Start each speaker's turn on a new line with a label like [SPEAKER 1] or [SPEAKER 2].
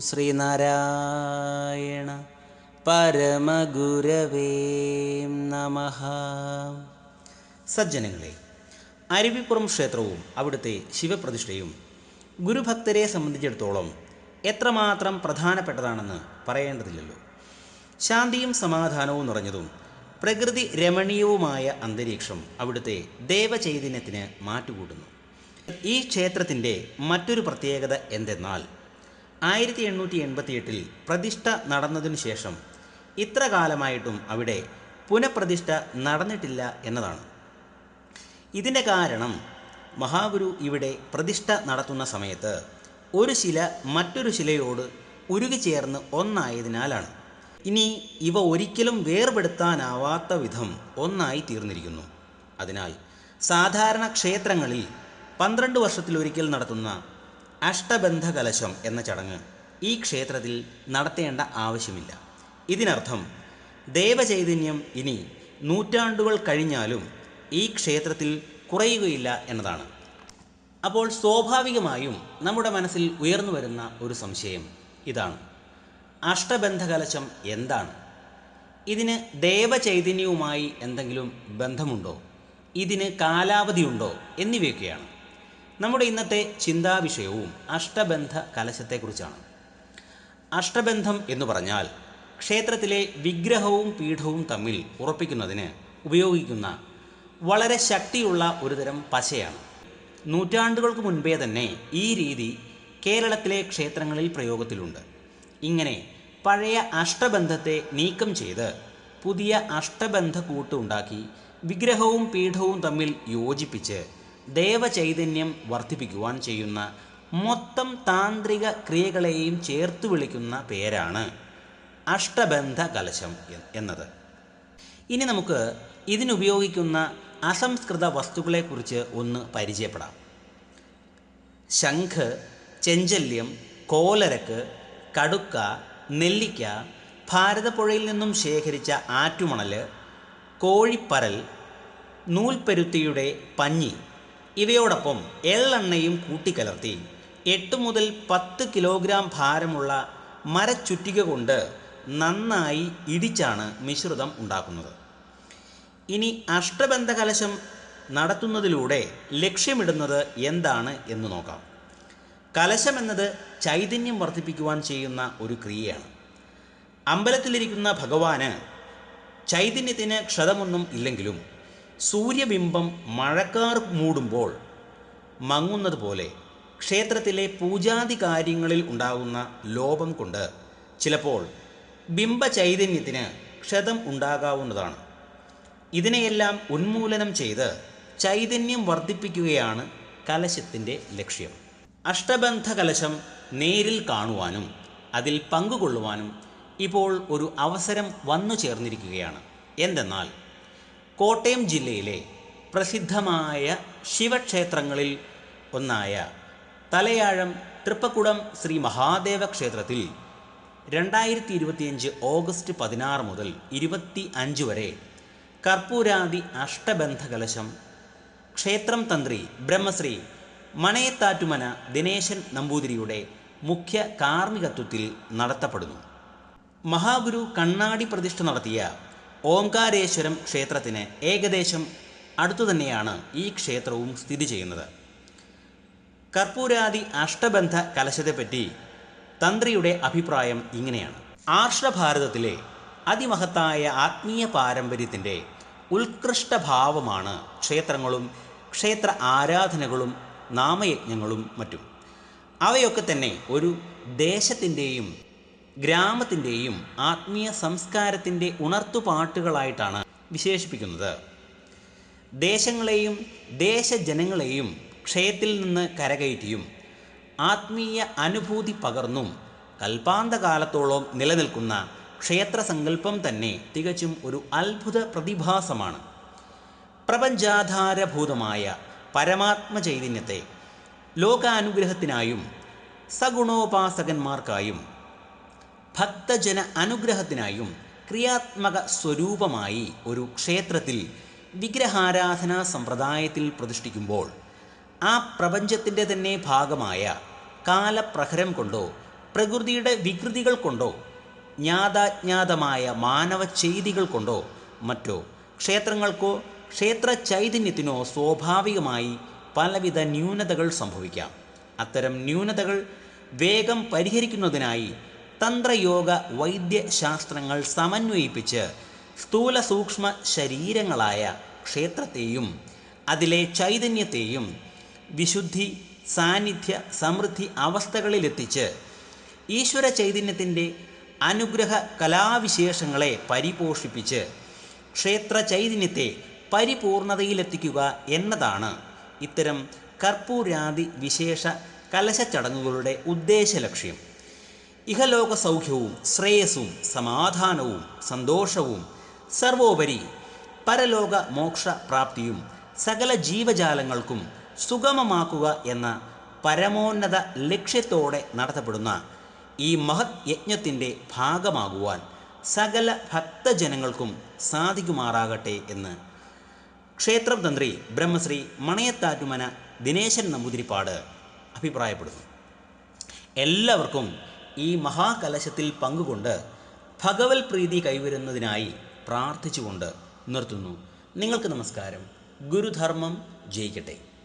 [SPEAKER 1] ശ്രീനാരായണ പരമഗുരവേ നമ. സജ്ജനങ്ങളെ അരുവിപ്പുറം ക്ഷേത്രവും അവിടുത്തെ ശിവപ്രതിഷ്ഠയും ഗുരുഭക്തരെ സംബന്ധിച്ചിടത്തോളം എത്രമാത്രം പ്രധാനപ്പെട്ടതാണെന്ന് പറയേണ്ടതില്ലല്ലോ. ശാന്തിയും സമാധാനവും നിറഞ്ഞതും പ്രകൃതി രമണീയവുമായ അന്തരീക്ഷം അവിടുത്തെ ദേവചൈതന്യത്തിന് മാറ്റുകൂട്ടുന്നു. ഈ ക്ഷേത്രത്തിന്റെ മറ്റൊരു പ്രത്യേകത എന്തെന്നാൽ ആയിരത്തി എണ്ണൂറ്റി എൺപത്തിയെട്ടിൽ പ്രതിഷ്ഠ നടന്നതിനു ശേഷം ഇത്ര കാലമായിട്ടും അവിടെ പുനഃപ്രതിഷ്ഠ നടന്നിട്ടില്ല എന്നതാണ്. ഇതിന്റെ കാരണം മഹാഗുരു ഇവിടെ പ്രതിഷ്ഠ നടത്തുന്ന സമയത്ത് ഒരു ശില മറ്റൊരു ശിലയോട് ഉരുകിച്ചേർന്ന് ഒന്നായതിനാലാണ്. ഇനി ഇവ ഒരിക്കലും വേർപെടുത്താനാവാത്ത വിധം ഒന്നായി തീർന്നിരിക്കുന്നു. അതിനാൽ സാധാരണ ക്ഷേത്രങ്ങളിൽ പന്ത്രണ്ട് വർഷത്തിലൊരിക്കൽ നടത്തുന്ന അഷ്ടബന്ധ കലശം എന്ന ചടങ്ങ് ഈ ക്ഷേത്രത്തിൽ നടത്തേണ്ട ആവശ്യമില്ല. ഇതിനർത്ഥം ദേവചൈതന്യം ഇനി നൂറ്റാണ്ടുകൾ കഴിഞ്ഞാലും ഈ ക്ഷേത്രത്തിൽ കുറയുകയില്ല എന്നതാണ്. അപ്പോൾ സ്വാഭാവികമായും നമ്മുടെ മനസ്സിൽ ഉയർന്നു വരുന്ന ഒരു സംശയം ഇതാണ്. അഷ്ടബന്ധകലശം എന്താണ്? ഇതിന് ദേവചൈതന്യവുമായി എന്തെങ്കിലും ബന്ധമുണ്ടോ? ഇതിന് കാലാവധിയുണ്ടോ എന്നിവയൊക്കെയാണ്. നമ്മുടെ ഇന്നത്തെ ചിന്താവിഷയവും അഷ്ടബന്ധ കലശത്തെക്കുറിച്ചാണ്. അഷ്ടബന്ധം എന്ന് പറഞ്ഞാൽ ക്ഷേത്രത്തിലെ വിഗ്രഹവും പീഠവും തമ്മിൽ ഉറപ്പിക്കുന്നതിന് ഉപയോഗിക്കുന്ന വളരെ ശക്തിയുള്ള ഒരുതരം പശയാണ്. നൂറ്റാണ്ടുകൾക്ക് മുൻപേ തന്നെ ഈ രീതി കേരളത്തിലെ ക്ഷേത്രങ്ങളിൽ പ്രയോഗത്തിലുണ്ട്. ഇങ്ങനെ പഴയ അഷ്ടബന്ധത്തെ നീക്കം ചെയ്ത് പുതിയ അഷ്ടബന്ധ കൂട്ട് ഉണ്ടാക്കി വിഗ്രഹവും പീഠവും തമ്മിൽ യോജിപ്പിച്ച് ദേവചൈതന്യം വർദ്ധിപ്പിക്കുവാൻ ചെയ്യുന്ന മൊത്തം താന്ത്രിക ക്രിയകളെയും ചേർത്ത് വിളിക്കുന്ന പേരാണ് അഷ്ടബന്ധ കലശം എന്നത്. ഇനി നമുക്ക് ഇതിനുപയോഗിക്കുന്ന അസംസ്കൃത വസ്തുക്കളെക്കുറിച്ച് ഒന്ന് പരിചയപ്പെടാം. ശംഖ് ചെഞ്ചല്യം കോലരക്ക് കടുക്ക നെല്ലിക്ക ഭാരതപ്പുഴയിൽ നിന്നും ശേഖരിച്ച ആറ്റുമണൽ കോഴിപ്പരൽ നൂൽപ്പരുത്തിയുടെ പഞ്ഞി ഇവയോടൊപ്പം എള്ളെണ്ണയും കൂട്ടിക്കലർത്തി. എട്ട് മുതൽ പത്ത് കിലോഗ്രാം ഭാരമുള്ള മരച്ചുറ്റിക കൊണ്ട് നന്നായി ഇടിച്ചാണ് മിശ്രിതം ഉണ്ടാക്കുന്നത്. ഇനി അഷ്ടബന്ധ കലശം നടത്തുന്നതിലൂടെ ലക്ഷ്യമിടുന്നത് എന്താണ് എന്ന് നോക്കാം. കലശം എന്നത് ചൈതന്യം വർദ്ധിപ്പിക്കുവാൻ ചെയ്യുന്ന ഒരു ക്രിയയാണ്. അമ്പലത്തിലിരിക്കുന്ന ഭഗവാന് ചൈതന്യത്തിന് ക്ഷതമൊന്നും ഇല്ലെങ്കിലും സൂര്യബിംബം മഴക്കാർ മൂടുമ്പോൾ മങ്ങുന്നത് പോലെ ക്ഷേത്രത്തിലെ പൂജാതി കാര്യങ്ങളിൽ ഉണ്ടാകുന്ന ലോപം കൊണ്ട് ചിലപ്പോൾ ബിംബചൈതന്യത്തിന് ക്ഷതം ഉണ്ടാകാവുന്നതാണ്. ഇതിനെയെല്ലാം ഉന്മൂലനം ചെയ്ത് ചൈതന്യം വർദ്ധിപ്പിക്കുകയാണ് കലശത്തിന്റെ ലക്ഷ്യം. അഷ്ടബന്ധ കലശം നേരിൽ കാണുവാനും അതിൽ പങ്കുകൊള്ളുവാനും ഇപ്പോൾ ഒരു അവസരം വന്നു ചേർന്നിരിക്കുകയാണ്. എന്തെന്നാൽ കോട്ടയം ജില്ലയിലെ പ്രസിദ്ധമായ ശിവക്ഷേത്രങ്ങളിൽ ഒന്നായ തലയാഴം തൃപ്പക്കുടം ശ്രീ മഹാദേവ ക്ഷേത്രത്തിൽ രണ്ടായിരത്തി ഇരുപത്തിയഞ്ച് ഓഗസ്റ്റ് പതിനാറ് മുതൽ ഇരുപത്തി അഞ്ച് വരെ കർപ്പൂരാദി അഷ്ടബന്ധ കലശം ക്ഷേത്രം തന്ത്രി ബ്രഹ്മശ്രീ മണയത്താറ്റുമന ദിനേശൻ നമ്പൂതിരിയുടെ മുഖ്യ കാർമ്മികത്വത്തിൽ നടത്തപ്പെടുന്നു. മഹാഗുരു കണ്ണാടി പ്രതിഷ്ഠ നടത്തിയ ഓംകാരേശ്വരം ക്ഷേത്രത്തിന് ഏകദേശം അടുത്തുതന്നെയാണ് ഈ ക്ഷേത്രവും സ്ഥിതി ചെയ്യുന്നത്. കർപ്പൂരാദി അഷ്ടബന്ധ കലശത്തെപ്പറ്റി തന്ത്രിയുടെ അഭിപ്രായം ഇങ്ങനെയാണ്. ആർഷഭാരതത്തിലെ അതിമഹത്തായ ആത്മീയ പാരമ്പര്യത്തിന്റെ ഉത്കൃഷ്ടഭാവമാണ് ക്ഷേത്രങ്ങളും ക്ഷേത്ര ആരാധനകളും നാമയജ്ഞങ്ങളും മറ്റും. അവയൊക്കെ തന്നെ ഒരു ദേശത്തിന്റെയും ഗ്രാമത്തിന്റെയും ആത്മീയ സംസ്കാരത്തിന്റെ ഉണർത്തുപാട്ടുകളായിട്ടാണ് വിശേഷിപ്പിക്കുന്നത്. ദേശങ്ങളെയും ദേശജനങ്ങളെയും ക്ഷയത്തിൽ നിന്ന് കരകയറ്റിയും ആത്മീയ അനുഭൂതി പകർന്നും കൽപ്പാന്തകാലത്തോളം നിലനിൽക്കുന്ന ക്ഷേത്ര സങ്കല്പം തന്നെ തികച്ചും ഒരു അത്ഭുത പ്രതിഭാസമാണ്. പ്രപഞ്ചാധാരഭൂതമായ പരമാത്മ ചൈതന്യത്തെ ലോകാനുഗ്രഹത്തിനായും സഗുണോപാസകന്മാർക്കായും ഭക്തജന അനുഗ്രഹത്തിനായും ക്രിയാത്മക സ്വരൂപമായി ഒരു ക്ഷേത്രത്തിൽ വിഗ്രഹാരാധനാ സമ്പ്രദായത്തിൽ പ്രതിഷ്ഠിക്കുമ്പോൾ ആ പ്രപഞ്ചത്തിന്റെ തന്നെ ഭാഗമായ കാലപ്രഹരം കൊണ്ടോ പ്രകൃതിയുടെ വികൃതികൾ കൊണ്ടോ ജ്ഞാതാജ്ഞാതമായ മാനവ ചെയ്തികൾ കൊണ്ടോ മറ്റോ ക്ഷേത്രങ്ങൾക്കോ ക്ഷേത്ര ചൈതന്യത്തിനോ സ്വാഭാവികമായി പലവിധ ന്യൂനതകൾ സംഭവിക്കാം. അത്തരം ന്യൂനതകൾ വേഗം പരിഹരിക്കുന്നതിനായി തന്ത്രയോഗ വൈദ്യശാസ്ത്രങ്ങൾ സമന്വയിപ്പിച്ച് സ്ഥൂല സൂക്ഷ്മ ശരീരങ്ങളായ ക്ഷേത്രത്തെയും അതിലെ ചൈതന്യത്തെയും വിശുദ്ധി സാന്നിധ്യ സമൃദ്ധി അവസ്ഥകളിലെത്തിച്ച് ഈശ്വര ചൈതന്യത്തിന്റെ അനുഗ്രഹ കലാവിശേഷങ്ങളെ പരിപോഷിപ്പിച്ച് ക്ഷേത്ര ചൈതന്യത്തെ പരിപൂർണതയിലെത്തിക്കുക എന്നതാണ് ഇത്തരം കർപ്പൂരാദി വിശേഷ കലശ ചടങ്ങുകളുടെ ഉദ്ദേശലക്ഷ്യം. ഇഹലോക സൗഖ്യവും ശ്രേയസ്സും സമാധാനവും സന്തോഷവും സർവോപരി പരലോക മോക്ഷ പ്രാപ്തിയും സകല ജീവജാലങ്ങൾക്കും സുഗമമാക്കുക എന്ന പരമോന്നത ലക്ഷ്യത്തോടെ നടത്തപ്പെടുന്ന ഈ മഹത് യജ്ഞത്തിന്റെ ഭാഗമാകുവാൻ സകല ഭക്തജനങ്ങൾക്കും സാധിക്കുമാറാകട്ടെ എന്ന് ക്ഷേത്രം തന്ത്രി ബ്രഹ്മശ്രീ മണയത്താറ്റുമന ദിനേശൻ നമ്പൂതിരിപ്പാട് അഭിപ്രായപ്പെടുന്നു. എല്ലാവർക്കും ഈ മഹാകലശത്തിൽ പങ്കുകൊണ്ട് ഭഗവത് പ്രീതി കൈവരുന്നതിനായി പ്രാർത്ഥിച്ചുകൊണ്ട് നിർത്തുന്നു. നിങ്ങൾക്ക് നമസ്കാരം. ഗുരുധർമ്മം ജയിക്കട്ടെ.